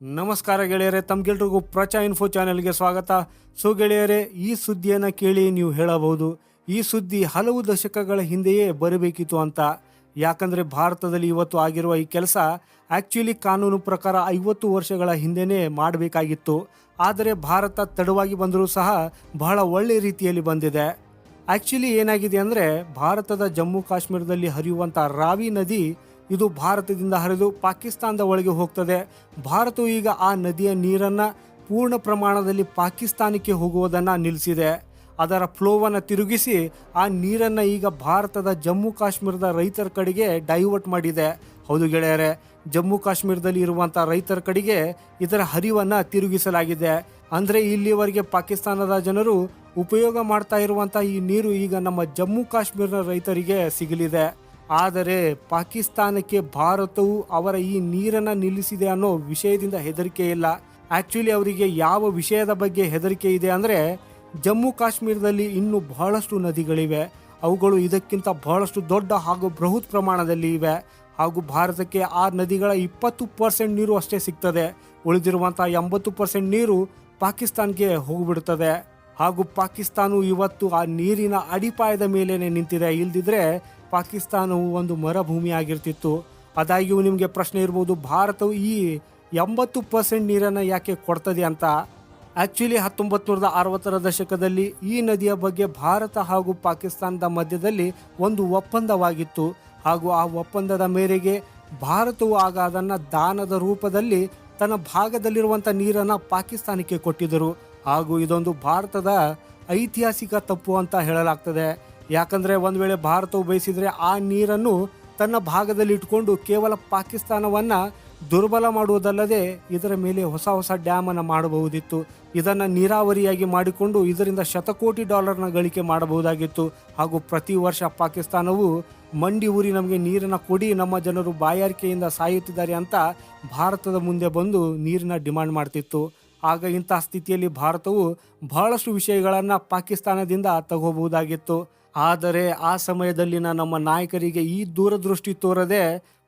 ನಮಸ್ಕಾರ ಗೆಳೆಯರೆ ತಮ್ಗೆಲ್ರಿಗೂ ಪ್ರಚಾ ಇನ್ಫೋ ಚಾನೆಲ್ಗೆ ಸ್ವಾಗತ. ಸೊ ಗೆಳೆಯರೆ, ಈ ಸುದ್ದಿಯನ್ನು ಕೇಳಿ ನೀವು ಹೇಳಬಹುದು. ಈ ಸುದ್ದಿ ಹಲವು ದಶಕಗಳ ಹಿಂದೆಯೇ ಬರಬೇಕಿತ್ತು ಅಂತ. ಯಾಕಂದರೆ ಭಾರತದಲ್ಲಿ ಇವತ್ತು ಆಗಿರುವ ಈ ಕೆಲಸ ಆ್ಯಕ್ಚುಲಿ ಕಾನೂನು ಪ್ರಕಾರ ಐವತ್ತು ವರ್ಷಗಳ ಹಿಂದೆಯೇ ಮಾಡಬೇಕಾಗಿತ್ತು. ಆದರೆ ಭಾರತ ತಡವಾಗಿ ಬಂದರೂ ಸಹ ಬಹಳ ಒಳ್ಳೆ ರೀತಿಯಲ್ಲಿ ಬಂದಿದೆ. ಆ್ಯಕ್ಚುಲಿ ಏನಾಗಿದೆ ಅಂದರೆ ಭಾರತದ ಜಮ್ಮು ಕಾಶ್ಮೀರದಲ್ಲಿ ಹರಿಯುವಂಥ ರಾವಿ ನದಿ ಇದು ಭಾರತದಿಂದ ಹರಿದು ಪಾಕಿಸ್ತಾನದ ಒಳಗೆ ಹೋಗ್ತದೆ. ಭಾರತವು ಈಗ ಆ ನದಿಯ ನೀರನ್ನು ಪೂರ್ಣ ಪ್ರಮಾಣದಲ್ಲಿ ಪಾಕಿಸ್ತಾನಕ್ಕೆ ಹೋಗುವುದನ್ನು ನಿಲ್ಲಿಸಿದೆ. ಅದರ ಫ್ಲೋವನ್ನು ತಿರುಗಿಸಿ ಆ ನೀರನ್ನು ಈಗ ಭಾರತದ ಜಮ್ಮು ಕಾಶ್ಮೀರದ ರೈತರ ಕಡೆಗೆ ಡೈವರ್ಟ್ ಮಾಡಿದೆ. ಹೌದು ಗೆಳೆಯರೆ, ಜಮ್ಮು ಕಾಶ್ಮೀರದಲ್ಲಿ ಇರುವಂಥ ರೈತರ ಕಡೆಗೆ ಇದರ ಹರಿವನ್ನು ತಿರುಗಿಸಲಾಗಿದೆ. ಅಂದರೆ ಇಲ್ಲಿವರೆಗೆ ಪಾಕಿಸ್ತಾನದ ಜನರು ಉಪಯೋಗ ಮಾಡ್ತಾ ಇರುವಂಥ ಈ ನೀರು ಈಗ ನಮ್ಮ ಜಮ್ಮು ಕಾಶ್ಮೀರದ ರೈತರಿಗೆ ಸಿಗಲಿದೆ. ಆದರೆ ಪಾಕಿಸ್ತಾನಕ್ಕೆ ಭಾರತವು ಅವರ ಈ ನೀರನ್ನು ನಿಲ್ಲಿಸಿದೆ ಅನ್ನೋ ವಿಷಯದಿಂದ ಹೆದರಿಕೆ ಇಲ್ಲ. ಆ್ಯಕ್ಚುಲಿ ಅವರಿಗೆ ಯಾವ ವಿಷಯದ ಬಗ್ಗೆ ಹೆದರಿಕೆ ಇದೆ ಅಂದರೆ ಜಮ್ಮು ಕಾಶ್ಮೀರದಲ್ಲಿ ಇನ್ನೂ ಬಹಳಷ್ಟು ನದಿಗಳಿವೆ. ಅವುಗಳು ಇದಕ್ಕಿಂತ ಬಹಳಷ್ಟು ದೊಡ್ಡ ಹಾಗೂ ಬೃಹತ್ ಪ್ರಮಾಣದಲ್ಲಿ ಇವೆ. ಹಾಗೂ ಭಾರತಕ್ಕೆ ಆ ನದಿಗಳ ಇಪ್ಪತ್ತು ಪರ್ಸೆಂಟ್ ನೀರು ಅಷ್ಟೇ ಸಿಗ್ತದೆ. ಉಳಿದಿರುವಂಥ ಎಂಬತ್ತು ಪರ್ಸೆಂಟ್ ನೀರು ಪಾಕಿಸ್ತಾನ್ಗೆ ಹೋಗಿಬಿಡ್ತದೆ. ಹಾಗೂ ಪಾಕಿಸ್ತಾನವು ಇವತ್ತು ಆ ನೀರಿನ ಅಡಿಪಾಯದ ಮೇಲೇ ನಿಂತಿದೆ. ಇಲ್ದಿದ್ರೆ ಪಾಕಿಸ್ತಾನವು ಒಂದು ಮರುಭೂಮಿ ಆಗಿರ್ತಿತ್ತು ಆದಾಗ್ಯೂ ನಿಮಗೆ ಪ್ರಶ್ನೆ ಇರ್ಬೋದು, ಭಾರತವು ಈ ಎಂಬತ್ತು ಪರ್ಸೆಂಟ್ ನೀರನ್ನು ಯಾಕೆ ಕೊಡ್ತದೆ ಅಂತ. ಆ್ಯಕ್ಚುಲಿ ಹತ್ತೊಂಬತ್ತು ನೂರದ ಅರವತ್ತರ ದಶಕದಲ್ಲಿ ಈ ನದಿಯ ಬಗ್ಗೆ ಭಾರತ ಹಾಗೂ ಪಾಕಿಸ್ತಾನದ ಮಧ್ಯದಲ್ಲಿ ಒಂದು ಒಪ್ಪಂದವಾಗಿತ್ತು. ಹಾಗೂ ಆ ಒಪ್ಪಂದದ ಮೇರೆಗೆ ಭಾರತವು ಆಗ ಅದನ್ನು ದಾನದ ರೂಪದಲ್ಲಿ ತನ್ನ ಭಾಗದಲ್ಲಿರುವಂಥ ನೀರನ್ನು ಪಾಕಿಸ್ತಾನಕ್ಕೆ ಕೊಟ್ಟಿದ್ದರು. ಹಾಗೂ ಇದೊಂದು ಭಾರತದ ಐತಿಹಾಸಿಕ ತಪ್ಪು ಅಂತ ಹೇಳಲಾಗ್ತದೆ. ಯಾಕಂದರೆ ಒಂದು ವೇಳೆ ಭಾರತವು ಬಯಸಿದರೆ ಆ ನೀರನ್ನು ತನ್ನ ಭಾಗದಲ್ಲಿ ಇಟ್ಕೊಂಡು ಕೇವಲ ಪಾಕಿಸ್ತಾನವನ್ನು ದುರ್ಬಲ ಮಾಡುವುದಲ್ಲದೆ ಇದರ ಮೇಲೆ ಹೊಸ ಹೊಸ ಡ್ಯಾಮನ್ನು ಮಾಡಬಹುದಿತ್ತು. ಇದನ್ನು ನೀರಾವರಿಯಾಗಿ ಮಾಡಿಕೊಂಡು ಇದರಿಂದ ಶತಕೋಟಿ ಡಾಲರ್ನ ಗಳಿಕೆ ಮಾಡಬಹುದಾಗಿತ್ತು. ಹಾಗೂ ಪ್ರತಿ ವರ್ಷ ಪಾಕಿಸ್ತಾನವು ಮಂಡಿ ಊರಿ ನಮಗೆ ನೀರನ್ನು ಕೊಡಿ, ನಮ್ಮ ಜನರು ಬಾಯಾರಿಕೆಯಿಂದ ಸಾಯುತ್ತಿದ್ದಾರೆ ಅಂತ ಭಾರತದ ಮುಂದೆ ಬಂದು ನೀರಿನ ಡಿಮಾಂಡ್ ಮಾಡ್ತಿತ್ತು. ಆಗ ಇಂತಹ ಸ್ಥಿತಿಯಲ್ಲಿ ಭಾರತವು ಬಹಳಷ್ಟು ವಿಷಯಗಳನ್ನು ಪಾಕಿಸ್ತಾನದಿಂದ ತಗೋಬಹುದಾಗಿತ್ತು. ಆದರೆ ಆ ಸಮಯದಲ್ಲಿನ ನಮ್ಮ ನಾಯಕರಿಗೆ ಈ ದೂರದೃಷ್ಟಿ ತೋರದೆ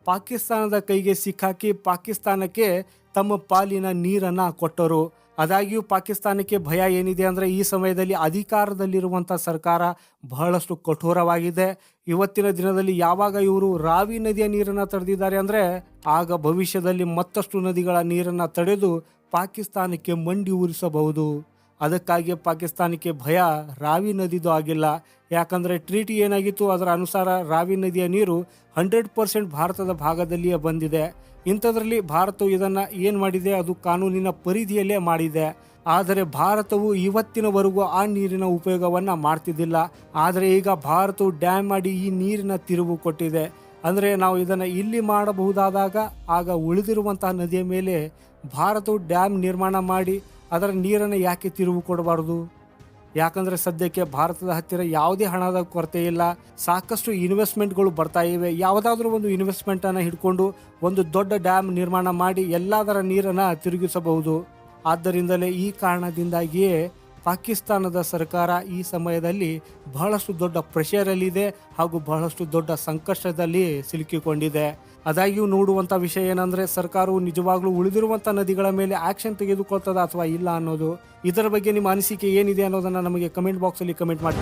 ಪಾಕಿಸ್ತಾನದ ಕೈಗೆ ಸಿಕ್ಕಾಕಿ ಪಾಕಿಸ್ತಾನಕ್ಕೆ ತಮ್ಮ ಪಾಲಿನ ನೀರನ್ನು ಕೊಟ್ಟರು. ಆದಾಗ್ಯೂ ಪಾಕಿಸ್ತಾನಕ್ಕೆ ಭಯ ಏನಿದೆ ಅಂದರೆ ಈ ಸಮಯದಲ್ಲಿ ಅಧಿಕಾರದಲ್ಲಿರುವಂಥ ಸರ್ಕಾರ ಬಹಳಷ್ಟು ಕಠೋರವಾಗಿದೆ. ಇವತ್ತಿನ ದಿನದಲ್ಲಿ ಯಾವಾಗ ಇವರು ರಾವಿ ನದಿಯ ನೀರನ್ನು ತಡೆದಿದ್ದಾರೆ ಅಂದರೆ ಆಗ ಭವಿಷ್ಯದಲ್ಲಿ ಮತ್ತಷ್ಟು ನದಿಗಳ ನೀರನ್ನು ತಡೆದು ಪಾಕಿಸ್ತಾನಕ್ಕೆ ಮಂಡಿ ಊರಿಸಬಹುದು. ಅದಕ್ಕಾಗಿ ಪಾಕಿಸ್ತಾನಕ್ಕೆ ಭಯ, ರಾವಿ ನದಿದು ಆಗಿಲ್ಲ. ಯಾಕಂದರೆ ಟ್ರೀಟಿ ಏನಾಗಿತ್ತು, ಅದರ ಅನುಸಾರ ರಾವಿ ನದಿಯ ನೀರು ಹಂಡ್ರೆಡ್ ಪರ್ಸೆಂಟ್ ಭಾರತದ ಭಾಗದಲ್ಲಿಯೇ ಬಂದಿದೆ. ಇಂಥದ್ರಲ್ಲಿ ಭಾರತವು ಇದನ್ನು ಏನು ಮಾಡಿದೆ, ಅದು ಕಾನೂನಿನ ಪರಿಧಿಯಲ್ಲೇ ಮಾಡಿದೆ. ಆದರೆ ಭಾರತವು ಇವತ್ತಿನವರೆಗೂ ಆ ನೀರಿನ ಉಪಯೋಗವನ್ನು ಮಾಡ್ತಿದ್ದಿಲ್ಲ. ಆದರೆ ಈಗ ಭಾರತವು ಡ್ಯಾಮ್ ಮಾಡಿ ಈ ನೀರಿನ ತಿರುವು ಕೊಟ್ಟಿದೆ. ಅಂದರೆ ನಾವು ಇದನ್ನು ಇಲ್ಲಿ ಮಾಡಬಹುದಾದಾಗ, ಆಗ ಉಳಿದಿರುವಂತಹ ನದಿಯ ಮೇಲೆ ಭಾರತವು ಡ್ಯಾಮ್ ನಿರ್ಮಾಣ ಮಾಡಿ ಅದರ ನೀರನ್ನು ಯಾಕೆ ತಿರುವು ಕೊಡಬಾರ್ದು? ಯಾಕಂದರೆ ಸದ್ಯಕ್ಕೆ ಭಾರತದ ಹತ್ತಿರ ಯಾವುದೇ ಹಣದ ಕೊರತೆ ಇಲ್ಲ. ಸಾಕಷ್ಟು ಇನ್ವೆಸ್ಟ್ಮೆಂಟ್ಗಳು ಬರ್ತಾ ಇವೆ. ಯಾವುದಾದ್ರೂ ಒಂದು ಇನ್ವೆಸ್ಟ್ಮೆಂಟನ್ನು ಹಿಡ್ಕೊಂಡು ಒಂದು ದೊಡ್ಡ ಡ್ಯಾಮ್ ನಿರ್ಮಾಣ ಮಾಡಿ ಎಲ್ಲದರ ನೀರನ್ನು ತಿರುಗಿಸಬಹುದು. ಆದ್ದರಿಂದಲೇ ಈ ಕಾರಣದಿಂದಾಗಿಯೇ ಪಾಕಿಸ್ತಾನದ ಸರ್ಕಾರ ಈ ಸಮಯದಲ್ಲಿ ಬಹಳಷ್ಟು ದೊಡ್ಡ ಪ್ರೆಷರಲ್ಲಿದೆ ಹಾಗೂ ಬಹಳಷ್ಟು ದೊಡ್ಡ ಸಂಕಷ್ಟದಲ್ಲಿ ಸಿಲುಕಿಕೊಂಡಿದೆ. ಆದಾಗ್ಯೂ ನೋಡುವಂಥ ವಿಷಯ ಏನಂದರೆ, ಸರ್ಕಾರವು ನಿಜವಾಗ್ಲೂ ಉಳಿದಿರುವಂಥ ನದಿಗಳ ಮೇಲೆ ಆ್ಯಕ್ಷನ್ ತೆಗೆದುಕೊಳ್ತದ ಅಥವಾ ಇಲ್ಲ ಅನ್ನೋದು. ಇದರ ಬಗ್ಗೆ ನಿಮ್ಮ ಅನಿಸಿಕೆ ಏನಿದೆ ಅನ್ನೋದನ್ನು ನಮಗೆ ಕಮೆಂಟ್ ಬಾಕ್ಸಲ್ಲಿ ಕಮೆಂಟ್ ಮಾಡಿ